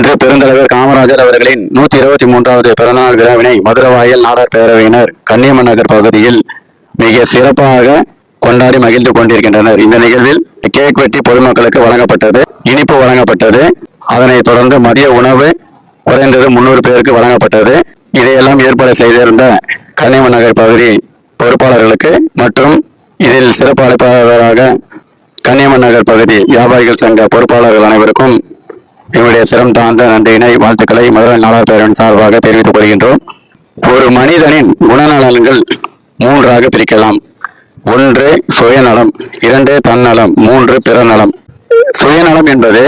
இன்று பெருந்தலைவர் காமராஜர் அவர்களின் நூத்தி இருபத்தி மூன்றாவது பிறந்தநாள் விழாவினை மதுரவாயல் நாடார் பேரவையினர் கன்னியம்மன் நகர் பகுதியில் மிக சிறப்பாக கொண்டாடி மகிழ்ந்து கொண்டிருக்கின்றனர். இந்த நிகழ்வில் கேக் வெட்டி பொதுமக்களுக்கு வழங்கப்பட்டது இனிப்பு வழங்கப்பட்டது அதனைத் தொடர்ந்து மதிய உணவு குறைந்தது முன்னூறு பேருக்கு வழங்கப்பட்டது. இதையெல்லாம் ஏற்பாடு செய்திருந்த கன்னியம்மன் நகர் பகுதி பொறுப்பாளர்களுக்கு மற்றும் இதில் சிறப்பு அழைப்பாளராக கன்னியம்மன் நகர் பகுதி வியாபாரிகள் சங்க பொறுப்பாளர்கள் அனைவருக்கும் என்னுடைய சிரம் தாழ்ந்த நன்றியினை வாழ்த்துக்களை மதுரை நாடார் பேரவன் சார்பாக தெரிவித்துக் கொள்கின்றோம். ஒரு மனிதனின் குணநலன்கள் மூன்றாக பிரிக்கலாம். ஒன்று சுயநலம் இரண்டு தன்னலம் மூன்று பிறநலம். சுயநலம் என்பது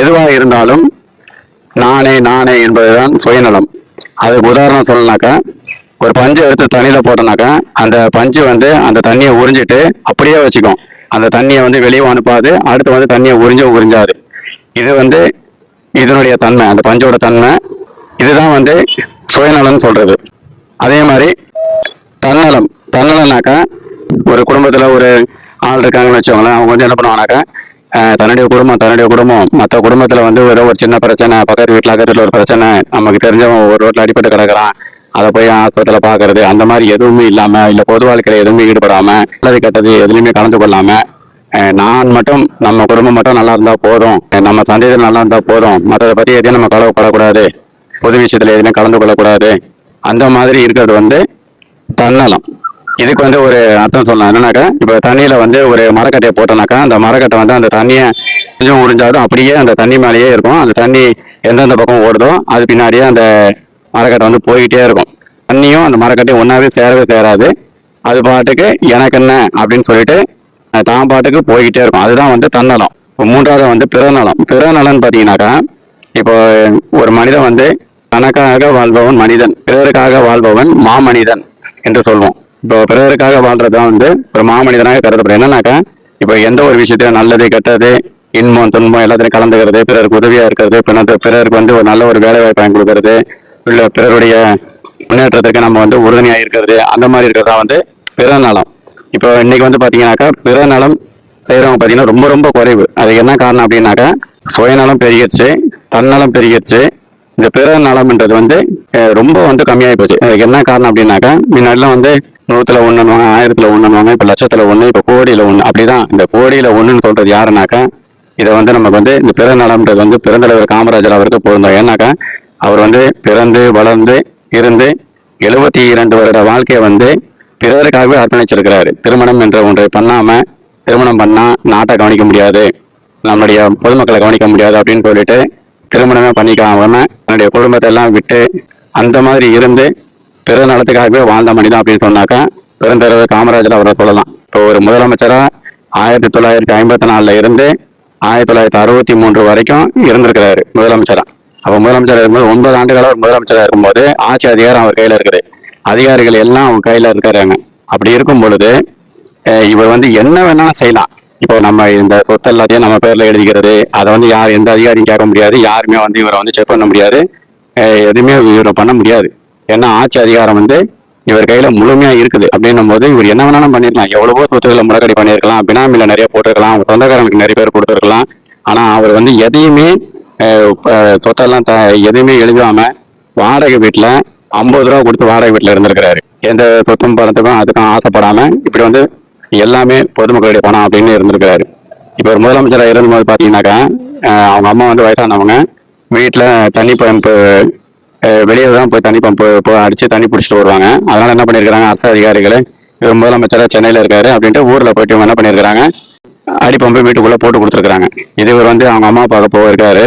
எதுவாக இருந்தாலும் நானே நானே என்பதுதான் சுயநலம். அதுக்கு உதாரணம் சொல்லனாக்கா ஒரு பஞ்சு எடுத்து தண்ணியில போட்டோம்னாக்கா அந்த பஞ்சு வந்து அந்த தண்ணியை உறிஞ்சிட்டு அப்படியே வச்சுக்கும். அந்த தண்ணியை வந்து வெளியே அனுப்பாது அடுத்து வந்து தண்ணியை உறிஞ்சும் உறிஞ்சாது. இது வந்து இதனுடைய தன்மை அந்த பஞ்சோட தன்மை இதுதான் வந்து சுயநலம்னு சொல்றது. அதே மாதிரி தன்னலம் தன்னலம்னாக்கா ஒரு குடும்பத்துல ஒரு ஆள் இருக்காங்கன்னு வச்சுக்கோங்களேன் அவங்க வந்து என்ன பண்ணுவாங்கனாக்கா தன்னுடைய குடும்பம் தன்னுடைய குடும்பம். மற்ற குடும்பத்துல வந்து ஏதோ ஒரு சின்ன பிரச்சனை பக்கத்து வீட்டில் அக்கத்துல ஒரு பிரச்சனை நமக்கு தெரிஞ்சவன் ஒரு ரோட்டில் அடிபட்டு கிடக்குறான் அதை போய் ஆஸ்பத்திரியில் பார்க்கறது அந்த மாதிரி எதுவுமே இல்லாம இல்லை பொது வாழ்க்கையில் எதுவுமே ஈடுபடாம நல்லது கெட்டது எதுலையுமே கலந்து கொள்ளாம நான் மட்டும் நம்ம குடும்பம் மட்டும் நல்லா இருந்தா போதும். நம்ம சந்தேகம் நல்லா இருந்தா போதும். மற்றதை பத்தி எதையும் நம்ம கலவப்படக்கூடாது பொது விஷயத்துல எதுவுமே கலந்து கொள்ளக்கூடாது. அந்த மாதிரி இருக்கிறது வந்து தன்னலம். இதுக்கு வந்து ஒரு அர்த்தம் சொல்லலாம். என்னன்னாக்கா இப்போ தண்ணியில வந்து ஒரு மரக்கட்டையை போட்டோம்னாக்கா அந்த மரக்கட்டை வந்து அந்த தண்ணியை கொஞ்சம் உறிஞ்சாலும் அப்படியே அந்த தண்ணி மேலேயே இருக்கும். அந்த தண்ணி எந்தெந்த பக்கம் ஓடுதோ அது பின்னாடியே அந்த மரக்கட்டை வந்து போய்கிட்டே இருக்கும். தண்ணியும் அந்த மரக்கட்டையும் ஒன்றாவே சேரவே சேராது. அது பாட்டுக்கு எனக்கு என்ன அப்படின்னு சொல்லிட்டு தான் பாட்டுக்கு போய்கிட்டே இருக்கும். அதுதான் வந்து தன்னலம். மூன்றாவது வந்து பிறநலம். பிறநலன் பார்த்தீங்கன்னாக்கா இப்போ ஒரு மனிதன் வந்து தனக்காக வாழ்பவன் மனிதன் பிறருக்காக வாழ்பவன் மாமனிதன் என்று சொல்வோம். இப்போ பிறருக்காக வாழ்றதுதான் வந்து ஒரு மாமனிதனாக கருதப்படும் என்னன்னாக்கா இப்போ எந்த ஒரு விஷயத்தையும் நல்லது கெட்டது இன்பம் துன்பம் எல்லாத்தையும் கலந்துக்கிறது பிறருக்கு உதவியா இருக்கிறது பிறந்த பிறருக்கு வந்து ஒரு நல்ல ஒரு வேலை வாய்ப்பு கொடுக்கறது இல்லை பிறருடைய முன்னேற்றத்துக்கு நம்ம வந்து உறுதுணையாக இருக்கிறது அந்த மாதிரி இருக்கிறதா வந்து பிறநலம். இப்போ இன்னைக்கு வந்து பாத்தீங்கன்னாக்கா பிறநலம் செய்கிறவங்க பார்த்தீங்கன்னா ரொம்ப ரொம்ப குறைவு. அதுக்கு என்ன காரணம் அப்படின்னாக்கா சுயநலம் பெருகிருச்சு தன்னலம் பெருகிருச்சு. இந்த பிற நலம்ன்றது வந்து ரொம்ப வந்து கம்மியாகி போச்சு. அதுக்கு என்ன காரணம் அப்படின்னாக்கா முன்னாடிலாம் வந்து நூற்றுல ஒண்ணுவாங்க ஆயிரத்தில் ஒண்ணுவாங்க இப்போ லட்சத்தில் ஒன்று இப்போ கோடியில் ஒன்று அப்படிதான். இந்த கோடியில் ஒன்றுன்னு சொல்கிறது யாருனாக்கா இதை வந்து நமக்கு வந்து இந்த பிற நலம்ன்றது வந்து பிறந்தலைவர் காமராஜர் அவருக்கு பொருந்தோம். ஏன்னாக்கா அவர் வந்து பிறந்து வளர்ந்து இருந்து எழுபத்தி இரண்டு வருட வாழ்க்கையை வந்து பிறருக்காகவே அர்ப்பணிச்சிருக்கிறாரு. திருமணம் என்ற ஒன்றை பண்ணாம திருமணம் பண்ணா நாட்டை கவனிக்க முடியாது. நம்மளுடைய பொதுமக்களை கவனிக்க முடியாது அப்படின்னு சொல்லிட்டு திருமணமே பண்ணிக்காம தன்னுடைய குடும்பத்தை எல்லாம் விட்டு அந்த மாதிரி இருந்து பிற நலத்துக்காகவே வாழ்ந்த மனிதன் அப்படின்னு சொன்னாக்கா பெருந்தலைவர் காமராஜர் அவரை சொல்லலாம். இப்போ ஒரு முதலமைச்சரா ஆயிரத்தி தொள்ளாயிரத்தி ஐம்பத்தி நாலுல இருந்து ஆயிரத்தி தொள்ளாயிரத்தி அறுபத்தி மூன்று வரைக்கும் இருந்திருக்கிறாரு முதலமைச்சரா. அப்ப முதலமைச்சர் இருக்கும்போது ஒன்பது ஆண்டுகளாக ஒரு முதலமைச்சரா இருக்கும்போது ஆட்சி அதிகாரம் அவர் கையில இருக்குது. அதிகாரிகள் எல்லாம் அவங்க கையில இருக்கிறாங்க அப்படி இருக்கும் பொழுது இவர் வந்து என்ன வேணாலும் செய்யலாம். இப்போ நம்ம இந்த சொத்து எல்லாத்தையும் நம்ம பேர்ல எழுதிக்கிறது அதை வந்து யார் எந்த அதிகாரியும் கேட்க முடியாது. யாருமே வந்து இவரை வந்து செக் பண்ண முடியாது. எதுவுமே இவரை பண்ண முடியாது. ஏன்னா ஆட்சி அதிகாரம் வந்து இவர் கையில முழுமையா இருக்குது. அப்படின்னும் போது இவர் என்ன வேணாலும் பண்ணிருக்கலாம். எவ்வளவோ சொத்துக்களை முடக்கடி பண்ணியிருக்கலாம் பினாமில நிறைய போட்டிருக்கலாம். சொந்தக்காரங்களுக்கு நிறைய பேர் கொடுத்துருக்கலாம். ஆனா அவர் வந்து எதையுமே சொத்தெல்லாம் த- எதுவுமே எழுதாம வாடகை வீட்டுல ஐம்பது ரூபா கொடுத்து வாடகை வீட்டில் இருந்திருக்கிறாரு. எந்த சொத்தும் பணத்துக்கும் அதுக்கும் ஆசைப்படாம இப்படி வந்து எல்லாமே பொதுமக்களுடைய பணம் அப்படின்னு இருந்திருக்கிறாரு. இப்போ ஒரு முதலமைச்சராக இருந்தபோது பார்த்தீங்கன்னாக்கா அவங்க அம்மா வந்து வயசானவங்க. வீட்டில் தண்ணி பம்பு வெளியே தான் போய் தண்ணி பம்பு போய் அடித்து தண்ணி பிடிச்சிட்டு வருவாங்க. அதனால் என்ன பண்ணிருக்காங்க அரசு அதிகாரிகள் இவர் முதலமைச்சராக சென்னையில் இருக்காரு அப்படின்ட்டு ஊரில் போயிட்டு இவங்க என்ன பண்ணியிருக்கிறாங்க அடி பம்பு வீட்டுக்குள்ளே போட்டு கொடுத்துருக்குறாங்க. இது இவர் வந்து அவங்க அம்மா பார்க்க போயிருக்காரு.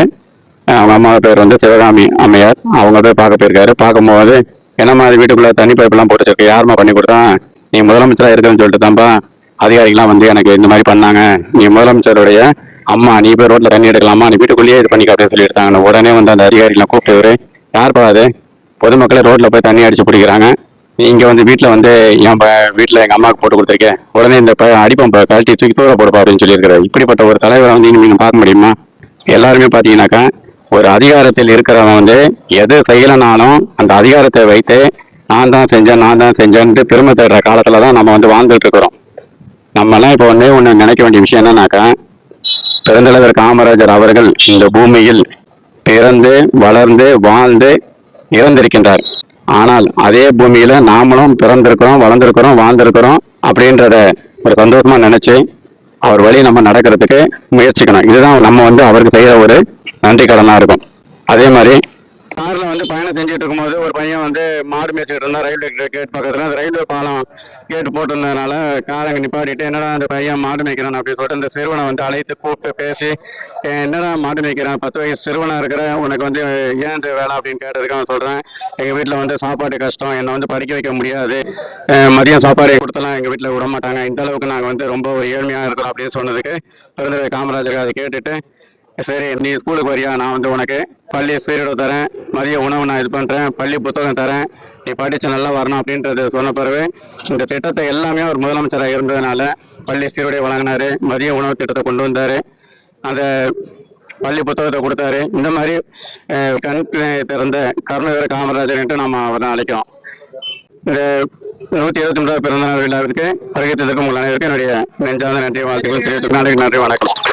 அவங்க அம்மாவை பேர் வந்து சிவகாமி அம்மையார். அவங்க போய் பார்க்க போயிருக்காரு. பார்க்கும்போது என்னம்மா இது வீட்டுக்குள்ள தண்ணி பைப்பெல்லாம் போட்டு வச்சிருக்கு யாரும்மா பண்ணி கொடுத்தா? நீ முதலமைச்சராக இருக்குன்னு சொல்லிட்டு தான்ப்பா அதிகாரிகள்லாம் வந்து எனக்கு இந்த மாதிரி பண்ணாங்க. நீ முதலமைச்சருடைய அம்மா நீ போய் ரோட்ல தண்ணி எடுக்கலாமா? நீ வீட்டுக்குள்ளேயே இது பண்ணிக்க அப்படின்னு சொல்லியிருக்காங்க உடனே வந்து அந்த அதிகாரிகளை கூப்பிட்டு இவரு யார்ப்பா அது? பொதுமக்களே ரோட்ல போய் தண்ணி அடிச்சு பிடிக்கிறாங்க. இங்கே இங்க வந்து வீட்டுல வந்து என் ப- வீட்டுல எங்க அம்மாவுக்கு போட்டு கொடுத்துருக்கேன் உடனே இந்த ப- அடிப்பம்பை கழட்டி தூக்கி தூர போடுப்பா அப்படின்னு சொல்லியிருக்கிறாரு. இப்படிப்பட்ட ஒரு தலைவரை வந்து இங்க நீங்க பார்க்க முடியுமா? எல்லாருமே பாத்தீங்கன்னாக்கா ஒரு அதிகாரத்தில் இருக்கிறவன் வந்து எது செய்யலைனாலும் அந்த அதிகாரத்தை வைத்து நான் தான் செஞ்சேன் நான் தான் செஞ்சேன்ட்டு பெருமை தேடுற காலத்துல தான் நம்ம வந்து வாழ்ந்துட்டு இருக்கிறோம். நம்மலாம் இப்போ வந்து ஒன்று நினைக்க வேண்டிய விஷயம் என்னன்னாக்கா பெருந்தலைவர் காமராஜர் அவர்கள் இந்த பூமியில் பிறந்து வளர்ந்து வாழ்ந்து இறந்திருக்கின்றார். ஆனால் அதே பூமியில நாமளும் பிறந்திருக்கிறோம் வளர்ந்திருக்கிறோம் வாழ்ந்திருக்கிறோம் அப்படின்றத ஒரு சந்தோஷமா நினைச்சு அவர் வழி நம்ம நடக்கிறதுக்கு முயற்சிக்கணும். இதுதான் நம்ம வந்து அவருக்கு செய்கிற ஒரு நன்றி கடனாக இருக்கும். அதே மாதிரி கார்ல வந்து பயணம் செஞ்சுட்டு இருக்கும்போது ஒரு பையன் வந்து மாடு மேய்ச்சிட்டு இருந்தான் ரயில்வே கேட் பக்கத்துல அந்த ரயில்வே பாலம் கேட் போட்டிருந்ததுனால காரங்க நிப்பாட்டிட்டு என்னடா அந்த பையன் மாடு மேய்க்கிறான் அப்படின்னு சொல்லிட்டு அந்த சிறுவனை வந்து அழைத்து கூப்பிட்டு பேசி என்னடா மாடு மேய்க்கிறான்? பத்து வயசு சிறுவனா இருக்கிற உனக்கு வந்து ஏன் இந்த வேலை? அப்படின்னு கேட்டதுக்கு அவன் சொல்றேன் எங்க வீட்டுல வந்து சாப்பாடு கஷ்டம் என்னை வந்து படிக்க வைக்க முடியாது. மதியம் சாப்பாடு கொடுத்தலாம் எங்க வீட்டுல விட மாட்டாங்க. இந்த அளவுக்கு நாங்க வந்து ரொம்ப ஏழ்மையாக ஏழ்மையா இருக்கிறோம் அப்படின்னு சொன்னதுக்கு பிறந்த காமராஜர் அதை கேட்டுட்டு சரி நீ ஸ்கூலுக்கு வரியா? நான் வந்து உனக்கு பள்ளி சீருடை தரேன். மதிய உணவு நான் இது பண்ணுறேன் பள்ளி புத்தகம் தரேன். நீ படிச்சு நல்லா வரணும் அப்படின்றது சொன்ன பிறகு இந்த திட்டத்தை எல்லாமே ஒரு முதலமைச்சராக இருந்ததுனால பள்ளி சீருடை வழங்கினாரு. மதிய உணவு திட்டத்தை கொண்டு வந்தாரு. அந்த பள்ளி புத்தகத்தை கொடுத்தாரு. இந்த மாதிரி கண் திறந்த கருணவீர காமராஜர்ன்ட்டு நம்ம நம்ம தான் அழைக்கிறோம். இந்த நூற்றி இருபத்தி மூன்றாவது பிறந்தநாள் விழாவிற்கு வருகை தந்திருக்கும் உங்கள் அனைவருக்கும் என்னுடைய நெஞ்சார்ந்த நன்றி வாழ்த்துக்கள். தெரிவித்துக் நன்றி வணக்கம்.